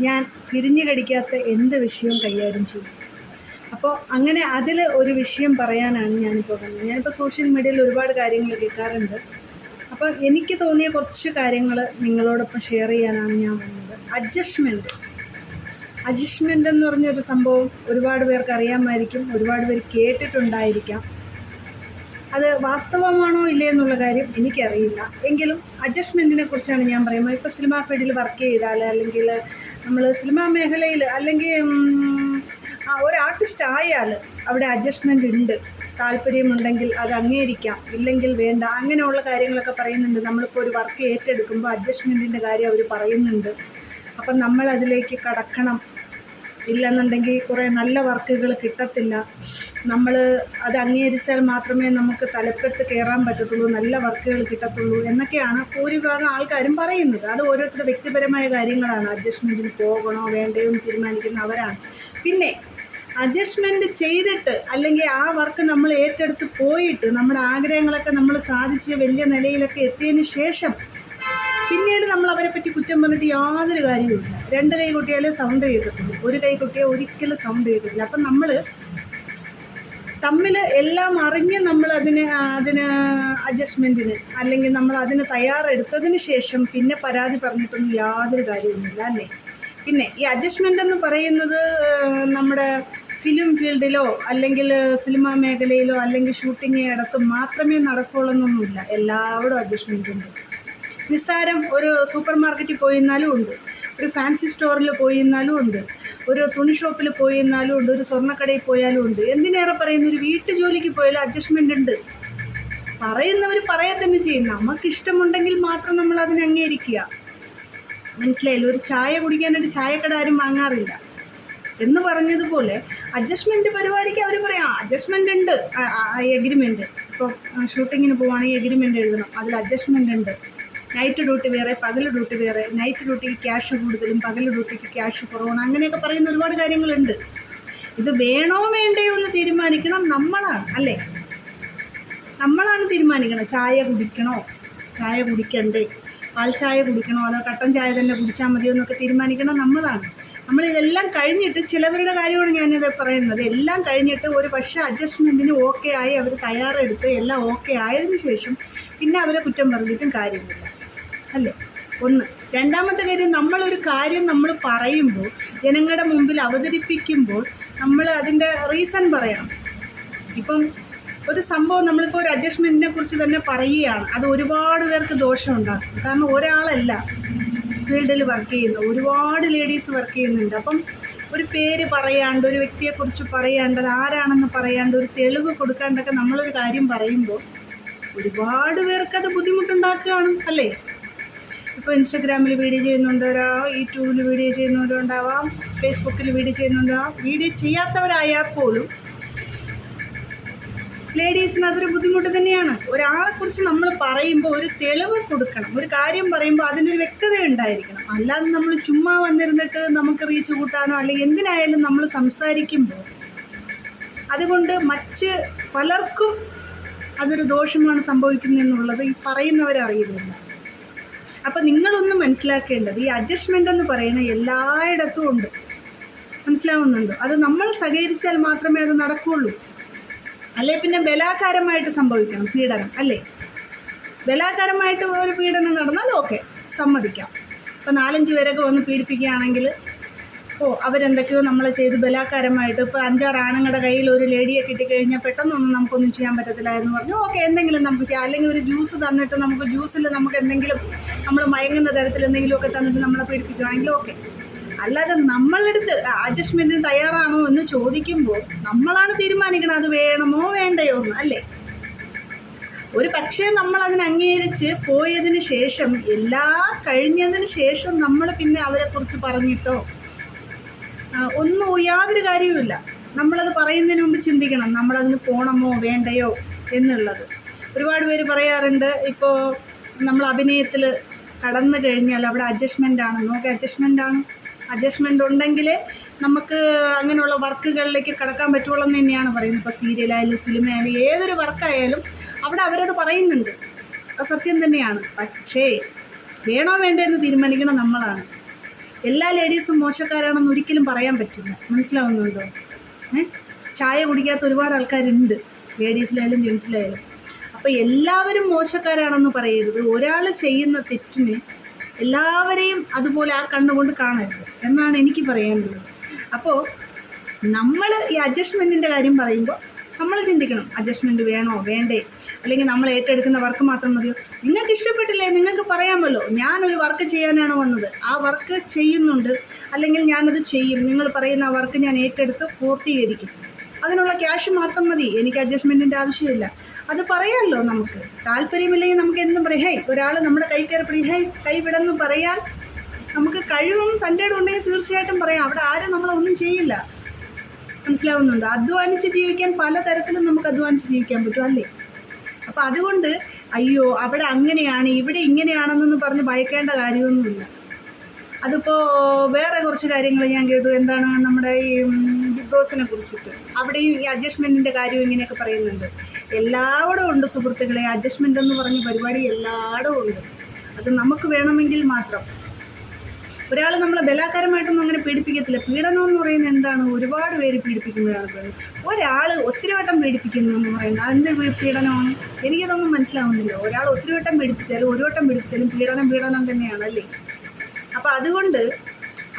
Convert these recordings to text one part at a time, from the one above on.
ഞാൻ തിരിഞ്ഞു കടിക്കാത്ത എന്ത് വിഷയവും കൈകാര്യം ചെയ്യും. അപ്പോൾ അങ്ങനെ അതിൽ ഒരു വിഷയം പറയാനാണ് ഞാനിപ്പോൾ വന്നത്. ഞാനിപ്പോൾ സോഷ്യൽ മീഡിയയിൽ ഒരുപാട് കാര്യങ്ങൾ കേൾക്കാറുണ്ട്. അപ്പോൾ എനിക്ക് തോന്നിയ കുറച്ച് കാര്യങ്ങൾ നിങ്ങളോടൊപ്പം ഷെയർ ചെയ്യാനാണ് ഞാൻ വന്നത്. അഡ്ജസ്റ്റ്മെന്റ് അഡ്ജസ്റ്റ്മെന്റ് എന്ന് പറഞ്ഞൊരു സംഭവം ഒരുപാട് പേർക്ക് അറിയാമായിരിക്കും ഒരുപാട് പേര് കേട്ടിട്ടുണ്ടായിരിക്കാം. അത് വാസ്തവമാണോ ഇല്ലേ എന്നുള്ള കാര്യം എനിക്കറിയില്ല. എങ്കിലും അഡ്ജസ്റ്റ്മെന്റിനെ കുറിച്ചാണ് ഞാൻ പറയുന്നത്. ഇപ്പോൾ സിനിമാ ഫീൽഡിൽ വർക്ക് ചെയ്താൽ അല്ലെങ്കിൽ നമ്മൾ സിനിമാ മേഖലയിൽ അല്ലെങ്കിൽ ഒരു ആർട്ടിസ്റ്റ് ആയാൽ അവിടെ അഡ്ജസ്റ്റ്മെന്റ് ഉണ്ട്. താല്പര്യമുണ്ടെങ്കിൽ അത് അംഗീകരിക്കാം. ഇല്ലെങ്കിൽ വേണ്ട. അങ്ങനെയുള്ള കാര്യങ്ങളൊക്കെ പറയുന്നുണ്ട്. നമ്മളിപ്പോൾ ഒരു വർക്ക് ഏറ്റെടുക്കുമ്പോൾ അഡ്ജസ്റ്റ്മെന്റിന്റെ കാര്യം അവർ പറയുന്നുണ്ട്. അപ്പം നമ്മൾ അതിലേക്ക് കടക്കണം. ഇല്ലെന്നുണ്ടെങ്കിൽ കുറേ നല്ല വർക്കുകൾ കിട്ടത്തില്ല. നമ്മൾ അത് അംഗീകരിച്ചാൽ മാത്രമേ നമുക്ക് തലപ്പെടുത്ത് കയറാൻ പറ്റത്തുള്ളൂ നല്ല വർക്കുകൾ കിട്ടത്തുള്ളൂ എന്നൊക്കെയാണ് ഭൂരിഭാഗം ആൾക്കാരും പറയുന്നത്. അത് ഓരോരുത്തരുടെ വ്യക്തിപരമായ കാര്യങ്ങളാണ്. അഡ്ജസ്റ്റ്മെന്റിന് പോകണോ വേണ്ടയോ എന്ന് തീരുമാനിക്കുന്ന അവരാണ്. പിന്നെ അഡ്ജസ്റ്റ്മെന്റ് ചെയ്തിട്ട് അല്ലെങ്കിൽ ആ വർക്ക് നമ്മൾ ഏറ്റെടുത്ത് പോയിട്ട് നമ്മുടെ ആഗ്രഹങ്ങളൊക്കെ നമ്മൾ സാധിച്ച് വലിയ നിലയിലൊക്കെ എത്തിയതിന് ശേഷം പിന്നീട് നമ്മൾ അവരെ പറ്റി കുറ്റം പറഞ്ഞിട്ട് യാതൊരു കാര്യവുമില്ല. രണ്ട് കൈ കൊട്ടിയാലേ സൗണ്ട് കേൾക്കത്തുള്ളൂ. ഒരു കൈ ഒരിക്കലും സൗണ്ട് കേൾക്കത്തില്ല. അപ്പം നമ്മൾ തമ്മിൽ എല്ലാം അറിഞ്ഞ് നമ്മൾ അതിന് അതിന് അഡ്ജസ്റ്റ്മെന്റിന് അല്ലെങ്കിൽ നമ്മൾ അതിന് തയ്യാറെടുത്തതിന് ശേഷം പിന്നെ പരാതി പറഞ്ഞിട്ടൊന്നും യാതൊരു കാര്യവുമില്ല അല്ലേ? പിന്നെ ഈ അഡ്ജസ്റ്റ്മെന്റ് എന്ന് പറയുന്നത് നമ്മുടെ ഫിലിം ഫീൽഡിലോ അല്ലെങ്കിൽ സിനിമാ മേഖലയിലോ അല്ലെങ്കിൽ ഷൂട്ടിംഗ് മാത്രമേ നടക്കുകയുള്ളൂ എന്നൊന്നുമില്ല. എല്ലാവരും അഡ്ജസ്റ്റ്മെന്റ് ഉണ്ട്. നിസ്സാരം ഒരു സൂപ്പർ മാർക്കറ്റിൽ പോയിരുന്നാലും ഉണ്ട്. ഒരു ഫാൻസി സ്റ്റോറിൽ പോയിരുന്നാലും ഉണ്ട്. ഒരു തുണി ഷോപ്പിൽ പോയിരുന്നാലും ഉണ്ട്. ഒരു സ്വർണക്കടയിൽ പോയാലും ഉണ്ട്. എന്തിനേറെ പറയുന്ന? ഒരു വീട്ടു ജോലിക്ക് പോയാലും അഡ്ജസ്റ്റ്മെന്റ് ഉണ്ട്. പറയുന്നവർ പറയാൻ തന്നെ ചെയ്യും. നമുക്ക് ഇഷ്ടമുണ്ടെങ്കിൽ മാത്രം നമ്മൾ അതിനെ അംഗീകരിക്കുക. മനസ്സിലായില്ല? ഒരു ചായ കുടിക്കാനായിട്ട് ചായക്കട ആരും വാങ്ങാറില്ല. എന്ന് പറഞ്ഞതുപോലെ അഡ്ജസ്റ്റ്മെന്റ് പരിപാടിക്ക് അവർ പറയാം അഡ്ജസ്റ്റ്മെന്റ് ഉണ്ട്. എഗ്രിമെന്റ് ഇപ്പോൾ ഷൂട്ടിങ്ങിന് പോവുകയാണെങ്കിൽ എഗ്രിമെന്റ് എഴുതണം. അതിൽ അഡ്ജസ്റ്റ്മെന്റ് ഉണ്ട്. നൈറ്റ് ഡ്യൂട്ടി വേറെ പകൽ ഡ്യൂട്ടി വേറെ നൈറ്റ് ഡ്യൂട്ടിക്ക് ക്യാഷ് കൂടുതലും പകൽ ഡ്യൂട്ടിക്ക് ക്യാഷ് കുറവാണ്. അങ്ങനെയൊക്കെ പറയുന്ന ഒരുപാട് കാര്യങ്ങളുണ്ട്. ഇത് വേണോ വേണ്ടയോ എന്ന് തീരുമാനിക്കണം നമ്മളാണ് അല്ലേ? നമ്മളാണ് തീരുമാനിക്കണം. ചായ കുടിക്കണോ? ചായ കുടിക്കണ്ടേ? പാൽ ചായ കുടിക്കണോ? അതോ കട്ടൻ ചായ തന്നെ കുടിച്ചാൽ മതിയോ എന്നൊക്കെ തീരുമാനിക്കണം നമ്മളാണ്. നമ്മളിതെല്ലാം കഴിഞ്ഞിട്ട് ചിലവരുടെ കാര്യമാണ് ഞാനിത് പറയുന്നത്. എല്ലാം കഴിഞ്ഞിട്ട് ഒരു പക്ഷേ അഡ്ജസ്റ്റ്മെന്റിന് ഓക്കെ ആയി അവർ തയ്യാറെടുത്ത് എല്ലാം ഓക്കെ ആയതിനു ശേഷം പിന്നെ അവരെ കുറ്റം പറഞ്ഞിട്ടും കാര്യമില്ല. അല്ലേ? ഒന്ന്. രണ്ടാമത്തെ കാര്യം നമ്മളൊരു കാര്യം നമ്മൾ പറയുമ്പോൾ ജനങ്ങളുടെ മുമ്പിൽ അവതരിപ്പിക്കുമ്പോൾ നമ്മൾ അതിന്റെ റീസൺ പറയണം. ഇപ്പം ഒരു സംഭവം നമ്മളിപ്പോൾ ഒരു അഡ്ജസ്റ്റ്മെന്റിനെ കുറിച്ച് തന്നെ പറയുകയാണ്. അത് ഒരുപാട് പേർക്ക് ദോഷമുണ്ടാക്കും. കാരണം ഒരാളല്ല ഫീൽഡിൽ വർക്ക് ചെയ്യുന്ന ഒരുപാട് ലേഡീസ് വർക്ക് ചെയ്യുന്നുണ്ട്. അപ്പം ഒരു പേര് പറയാണ്ട് ഒരു വ്യക്തിയെക്കുറിച്ച് പറയാണ്ടത് ആരാണെന്ന് പറയാണ്ട് ഒരു തെളിവ് കൊടുക്കാണ്ടൊക്കെ നമ്മളൊരു കാര്യം പറയുമ്പോൾ ഒരുപാട് പേർക്ക് അത് ബുദ്ധിമുട്ടുണ്ടാക്കുകയാണ്. അല്ലേ? ഇപ്പോൾ ഇൻസ്റ്റഗ്രാമിൽ വീഡിയോ ചെയ്യുന്നുണ്ടോ യൂട്യൂബിൽ വീഡിയോ ചെയ്യുന്നവരുണ്ടാവാം ഫേസ്ബുക്കിൽ വീഡിയോ ചെയ്യുന്നുണ്ടാവാം വീഡിയോ ചെയ്യാത്തവരായാൽ പോലും ലേഡീസിന് അതൊരു ബുദ്ധിമുട്ട് തന്നെയാണ്. ഒരാളെക്കുറിച്ച് നമ്മൾ പറയുമ്പോൾ ഒരു തെളിവ് കൊടുക്കണം. ഒരു കാര്യം പറയുമ്പോൾ അതിനൊരു വ്യക്തത ഉണ്ടായിരിക്കണം. അല്ലാതെ നമ്മൾ ചുമ്മാ വന്നിരുന്നിട്ട് നമുക്ക് റീച്ച് കൂട്ടാനോ അല്ലെങ്കിൽ എന്തിനായാലും നമ്മൾ സംസാരിക്കുമ്പോൾ അതുകൊണ്ട് മറ്റ് പലർക്കും അതൊരു ദോഷമാണ് സംഭവിക്കുന്നതെന്നുള്ളത് ഈ പറയുന്നവരറിയുന്നില്ല. അപ്പം നിങ്ങളൊന്ന് മനസ്സിലാക്കേണ്ടത് ഈ അഡ്ജസ്റ്റ്മെന്റ് എന്ന് പറയുന്ന എല്ലായിടത്തും ഉണ്ട്. മനസ്സിലാവുന്നുണ്ട്? അത് നമ്മൾ സഹകരിച്ചാൽ മാത്രമേ അത് നടക്കുകയുള്ളൂ അല്ലെ പിന്നെ ബലാകാരമായിട്ട് സംഭവിക്കണം പീഡനം അല്ലേ? ബലാകാരമായിട്ട് ഒരു പീഡനം നടന്നാൽ ഓക്കെ സമ്മതിക്കാം. ഇപ്പം നാലഞ്ച് പേരൊക്കെ വന്ന് പീഡിപ്പിക്കുകയാണെങ്കിൽ ഓ അവരെന്തൊക്കെയോ നമ്മളെ ചെയ്ത് ബലാത്കാരമായിട്ട് ഇപ്പോൾ അഞ്ചാറ് ആണുങ്ങളുടെ കയ്യിൽ ഒരു ലേഡിയെ കിട്ടിക്കഴിഞ്ഞാൽ പെട്ടെന്നൊന്നും നമുക്കൊന്നും ചെയ്യാൻ പറ്റത്തില്ല എന്ന് പറഞ്ഞു. ഓക്കെ എന്തെങ്കിലും നമുക്ക് ചെയ്യാം. അല്ലെങ്കിൽ ഒരു ജ്യൂസ് തന്നിട്ട് നമുക്ക് ജ്യൂസിൽ നമുക്ക് എന്തെങ്കിലും നമ്മൾ മയങ്ങുന്ന തരത്തിൽ എന്തെങ്കിലുമൊക്കെ തന്നിട്ട് നമ്മളെ പീഡിപ്പിക്കുകയാണെങ്കിൽ ഓക്കെ. അല്ലാതെ നമ്മളെടുത്ത് അഡ്ജസ്റ്റ്മെന്റിന് തയ്യാറാണോ എന്ന് ചോദിക്കുമ്പോൾ നമ്മളാണ് തീരുമാനിക്കണം അത് വേണമോ വേണ്ടയോ എന്ന് അല്ലേ? ഒരു പക്ഷേ നമ്മൾ അതിന് അംഗീകരിച്ച് പോയതിന് ശേഷം എല്ലാ കഴിഞ്ഞതിന് ശേഷം നമ്മൾ പിന്നെ അവരെക്കുറിച്ച് പറഞ്ഞിട്ടോ ഒന്നും യാതൊരു കാര്യവുമില്ല. നമ്മളത് പറയുന്നതിന് മുമ്പ് ചിന്തിക്കണം നമ്മളതിന് പോകണമോ വേണ്ടയോ എന്നുള്ളത്. ഒരുപാട് പേര് പറയാറുണ്ട് ഇപ്പോൾ നമ്മൾ അഭിനയത്തിൽ കടന്നു കഴിഞ്ഞാൽ അവിടെ അഡ്ജസ്റ്റ്മെന്റ് ആണ്. നോക്കി അഡ്ജസ്റ്റ്മെന്റ് ആണ്. അഡ്ജസ്റ്റ്മെന്റ് ഉണ്ടെങ്കിൽ നമുക്ക് അങ്ങനെയുള്ള വർക്കുകളിലേക്ക് കടക്കാൻ പറ്റുള്ളൂ എന്ന് തന്നെയാണ് പറയുന്നത്. ഇപ്പോൾ സീരിയലായാലും സിനിമയായാലും ഏതൊരു വർക്കായാലും അവിടെ അവരത് പറയുന്നുണ്ട്. അത് സത്യം തന്നെയാണ്. പക്ഷേ വേണോ വേണ്ടേ എന്ന് തീരുമാനിക്കണം നമ്മളാണ്. എല്ലാ ലേഡീസും മോശക്കാരാണെന്ന് ഒരിക്കലും പറയാൻ പറ്റില്ല. മനസ്സിലാവുന്നുണ്ടോ? ഏ? ചായ കുടിക്കാത്ത ഒരുപാട് ആൾക്കാരുണ്ട് ലേഡീസിലായാലും ജെൻസിലായാലും. അപ്പോൾ എല്ലാവരും മോശക്കാരാണെന്ന് പറയരുത്. ഒരാൾ ചെയ്യുന്ന തെറ്റിന് എല്ലാവരെയും അതുപോലെ ആ കണ്ണുകൊണ്ട് കാണരുത് എന്നാണ് എനിക്ക് പറയാനുള്ളത്. അപ്പോൾ നമ്മൾ ഈ അഡ്ജസ്റ്റ്മെന്റിന്റെ കാര്യം പറയുമ്പോൾ നമ്മൾ ചിന്തിക്കണം അഡ്ജസ്റ്റ്മെന്റ് വേണോ? വേണ്ടേ? അല്ലെങ്കിൽ നമ്മൾ ഏറ്റെടുക്കുന്ന വർക്ക് മാത്രം മതിയോ? നിങ്ങൾക്ക് ഇഷ്ടപ്പെട്ടില്ലേ? നിങ്ങൾക്ക് പറയാമല്ലോ. ഞാനൊരു വർക്ക് ചെയ്യാനാണ് വന്നത്. ആ വർക്ക് ചെയ്യുന്നുണ്ട്. അല്ലെങ്കിൽ ഞാനത് ചെയ്യും. നിങ്ങൾ പറയുന്ന ആ വർക്ക് ഞാൻ ഏറ്റെടുത്ത് പൂർത്തീകരിക്കും. അതിനുള്ള ക്യാഷ് മാത്രം മതി. എനിക്ക് അഡ്ജസ്റ്റ്മെന്റിന്റെ ആവശ്യമില്ല. അത് പറയാമല്ലോ നമുക്ക്. താല്പര്യമില്ലെങ്കിൽ നമുക്ക് എന്തും പറയും. ഹൈ ഒരാൾ നമ്മുടെ കൈ കയറി പറയും ഹേയ് കൈ വിടെന്ന് പറയാൻ നമുക്ക് കഴിവും തന്റെ ഉണ്ടെങ്കിൽ തീർച്ചയായിട്ടും പറയാം. അവിടെ ആരും നമ്മളൊന്നും ചെയ്യില്ല. മനസ്സിലാവുന്നുണ്ട്? അധ്വാനിച്ച് ജീവിക്കാൻ പല തരത്തിലും നമുക്ക് അധ്വാനിച്ച് ജീവിക്കാൻ പറ്റും അല്ലേ? അപ്പോൾ അതുകൊണ്ട് അയ്യോ അവിടെ അങ്ങനെയാണ് ഇവിടെ ഇങ്ങനെയാണെന്നൊന്നും പറഞ്ഞ് ഭയക്കേണ്ട കാര്യമൊന്നുമില്ല. അതിപ്പോൾ വേറെ കുറച്ച് കാര്യങ്ങൾ ഞാൻ കേട്ടു. എന്താണ് നമ്മുടെ ഈ ബിഗ് ബോസിനെ കുറിച്ചിട്ട്. അവിടെയും ഈ അഡ്ജസ്റ്റ്മെന്റിന്റെ കാര്യം ഇങ്ങനെയൊക്കെ പറയുന്നുണ്ട്. എല്ലാവടും ഉണ്ട് സുഹൃത്തുക്കളെ. അഡ്ജസ്റ്റ്മെന്റ് എന്ന് പറഞ്ഞ പരിപാടി എല്ലായിടവും ഉണ്ട്. അത് നമുക്ക് വേണമെങ്കിൽ മാത്രം. ഒരാൾ നമ്മളെ ബലാത്കാരമായിട്ടൊന്നും അങ്ങനെ പീഡിപ്പിക്കത്തില്ല. പീഡനം എന്ന് പറയുന്നത് എന്താണ്? ഒരുപാട് പേര് പീഡിപ്പിക്കുന്നതാണ്. ഒരാൾ ഒത്തിരി വട്ടം പീഡിപ്പിക്കുന്നു എന്ന് പറയുന്നത് അതിന്റെ പീഡനമാണ്? എനിക്കതൊന്നും മനസ്സിലാവുന്നില്ല. ഒരാൾ ഒത്തിരി വട്ടം പീഡിപ്പിച്ചാലും ഒരു വട്ടം പീഡിപ്പിച്ചാലും പീഡനം പീഡനം തന്നെയാണ് അല്ലേ? അപ്പോൾ അതുകൊണ്ട്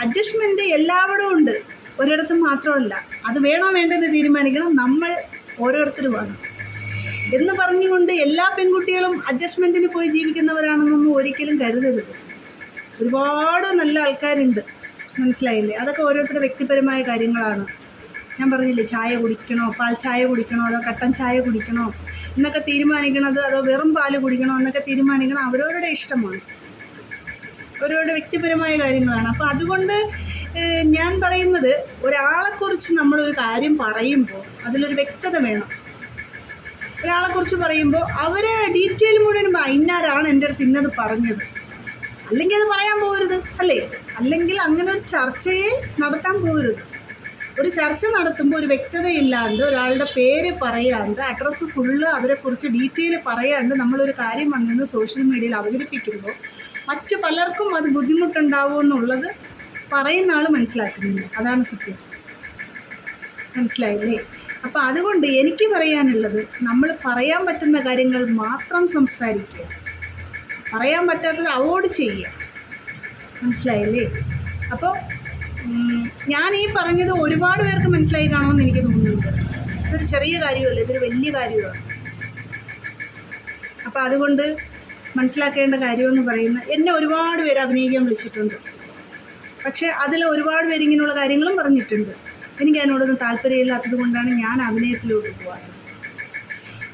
അഡ്ജസ്റ്റ്മെന്റ് എല്ലാവരും ഉണ്ട്. ഒരിടത്തും മാത്രമല്ല. അത് വേണോ വേണ്ടെന്ന് തീരുമാനിക്കണം. നമ്മൾ ഓരോരുത്തരുമാണ് എന്ന് പറഞ്ഞുകൊണ്ട് എല്ലാ പെൺകുട്ടികളും അഡ്ജസ്റ്റ്മെന്റിന് പോയി ജീവിക്കുന്നവരാണെന്നൊന്നും ഒരിക്കലും കരുതരുത്. ഒരുപാട് നല്ല ആൾക്കാരുണ്ട്. മനസ്സിലായില്ലേ? അതൊക്കെ ഓരോരുത്തരുടെ വ്യക്തിപരമായ കാര്യങ്ങളാണ്. ഞാൻ പറഞ്ഞില്ലേ ചായ കുടിക്കണോ? പാൽ ചായ കുടിക്കണോ? അതോ കട്ടൻ ചായ കുടിക്കണോ? എന്നൊക്കെ തീരുമാനിക്കണത് അതോ വെറും പാൽ കുടിക്കണോ? എന്നൊക്കെ തീരുമാനിക്കണം അവരവരുടെ ഇഷ്ടമാണ്. അവരവരുടെ വ്യക്തിപരമായ കാര്യങ്ങളാണ്. അപ്പോൾ അതുകൊണ്ട് ഞാൻ പറയുന്നത് ഒരാളെക്കുറിച്ച് നമ്മളൊരു കാര്യം പറയുമ്പോൾ അതിലൊരു വ്യക്തത വേണം. ഒരാളെക്കുറിച്ച് പറയുമ്പോൾ അവരെ ഡീറ്റെയിൽ മുഴുവനും പറ- ഇന്നാരാണ് എന്റെ അടുത്ത് ഇന്നത് പറഞ്ഞത്. അല്ലെങ്കിൽ അത് പറയാൻ പോകരുത് അല്ലേ? അല്ലെങ്കിൽ അങ്ങനെ ഒരു ചർച്ചയെ നടത്താൻ പോകരുത്. ഒരു ചർച്ച നടത്തുമ്പോൾ ഒരു വ്യക്തതയില്ലാണ്ട് ഒരാളുടെ പേര് പറയാണ്ട് അഡ്രസ്സ് ഫുള്ള് അവരെക്കുറിച്ച് ഡീറ്റെയിൽ പറയാണ്ട് നമ്മളൊരു കാര്യം വന്നിന്ന് സോഷ്യൽ മീഡിയയിൽ അവതരിപ്പിക്കുമ്പോൾ മറ്റു പലർക്കും അത് ബുദ്ധിമുട്ടുണ്ടാവും എന്നുള്ളത് പറയുന്ന ആൾ മനസ്സിലാക്കുന്നില്ല. അതാണ് സത്യം. മനസ്സിലായില്ലേ? അപ്പോൾ അതുകൊണ്ട് എനിക്ക് പറയാനുള്ളത് നമ്മൾ പറയാൻ പറ്റുന്ന കാര്യങ്ങൾ മാത്രം സംസാരിക്കുക. പറയാൻ പറ്റാത്തത് അവോയ്ഡ് ചെയ്യുക മനസ്സിലായില്ലേ? അപ്പോൾ ഞാൻ ഈ പറഞ്ഞത് ഒരുപാട് പേർക്ക് മനസ്സിലായി കാണുമെന്ന് എനിക്ക് തോന്നുന്നുണ്ട്. ഇതൊരു ചെറിയ കാര്യമല്ല ഇതൊരു വലിയ കാര്യമാണ്. അപ്പോൾ അതുകൊണ്ട് മനസ്സിലാക്കേണ്ട കാര്യമെന്ന് പറയുന്ന എന്നെ ഒരുപാട് പേര് അഭിനയിക്കാൻ വിളിച്ചിട്ടുണ്ട്. പക്ഷേ അതിൽ ഒരുപാട് പേര് ഇങ്ങനെയുള്ള കാര്യങ്ങളും പറഞ്ഞിട്ടുണ്ട്. എനിക്ക് അതിനോടൊന്നും താല്പര്യമില്ലാത്തത് കൊണ്ടാണ് ഞാൻ അഭിനയത്തിലോട്ട് പോകാത്തത്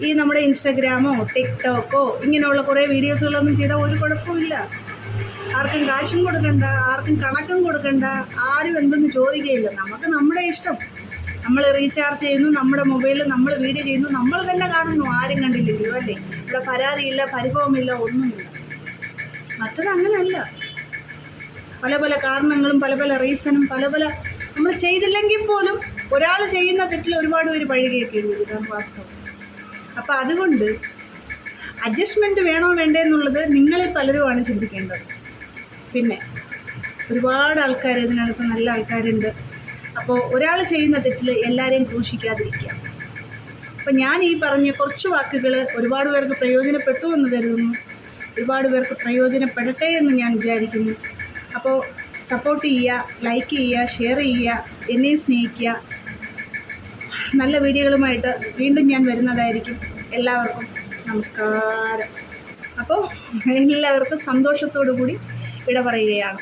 ഈ നമ്മുടെ ഇൻസ്റ്റഗ്രാമോ ടിക്ടോക്കോ ഇങ്ങനെയുള്ള കുറേ വീഡിയോസുകളൊന്നും ചെയ്താൽ ഒരു കുഴപ്പമില്ല ആർക്കും കാശും കൊടുക്കണ്ട ആർക്കും കണക്കും കൊടുക്കണ്ട ആരും എന്തെന്ന് ചോദിക്കുകയില്ല. നമുക്ക് നമ്മുടെ ഇഷ്ടം. നമ്മൾ റീചാർജ് ചെയ്യുന്നു നമ്മുടെ മൊബൈലിൽ നമ്മൾ വീഡിയോ ചെയ്യുന്നു നമ്മൾ തന്നെ കാണുന്നു ആരും കണ്ടില്ലല്ലോ അല്ലേ? ഇവിടെ പരാതിയില്ല പരിഭവമില്ല ഒന്നുമില്ല. മറ്റത് അങ്ങനെയല്ല. പല പല കാരണങ്ങളും പല പല റീസണും പല പല നമ്മൾ ചെയ്തില്ലെങ്കിൽ പോലും ഒരാൾ ചെയ്യുന്ന തെറ്റിൽ ഒരുപാട് പേര് പഴുകയൊക്കെ വാസ്തവം. അപ്പം അതുകൊണ്ട് അഡ്ജസ്റ്റ്മെന്റ് വേണോ വേണ്ടേ എന്നുള്ളത് നിങ്ങളിൽ പലരുമാണ് ചിന്തിക്കേണ്ടത്. പിന്നെ ഒരുപാട് ആൾക്കാർ ഇതിനകത്ത് നല്ല ആൾക്കാരുണ്ട്. അപ്പോൾ ഒരാൾ ചെയ്യുന്ന തെറ്റിൽ എല്ലാവരെയും ക്രൂശിക്കാതിരിക്കുക. അപ്പം ഞാൻ ഈ പറഞ്ഞ കുറച്ച് വാക്കുകൾ ഒരുപാട് പേർക്ക് പ്രയോജനപ്പെട്ടു എന്ന് കരുതുന്നു. ഒരുപാട് പേർക്ക് പ്രയോജനപ്പെടട്ടെ എന്ന് ഞാൻ വിചാരിക്കുന്നു. അപ്പോൾ സപ്പോർട്ട് ചെയ്യുക ലൈക്ക് ചെയ്യുക ഷെയർ ചെയ്യുക എന്നെയും സ്നേഹിക്കുക. നല്ല വീഡിയോകളുമായിട്ട് വീണ്ടും ഞാൻ വരുന്നതായിരിക്കും. എല്ലാവർക്കും നമസ്കാരം. അപ്പോൾ എല്ലാവർക്കും സന്തോഷത്തോടു കൂടി വിട പറയുകയാണ്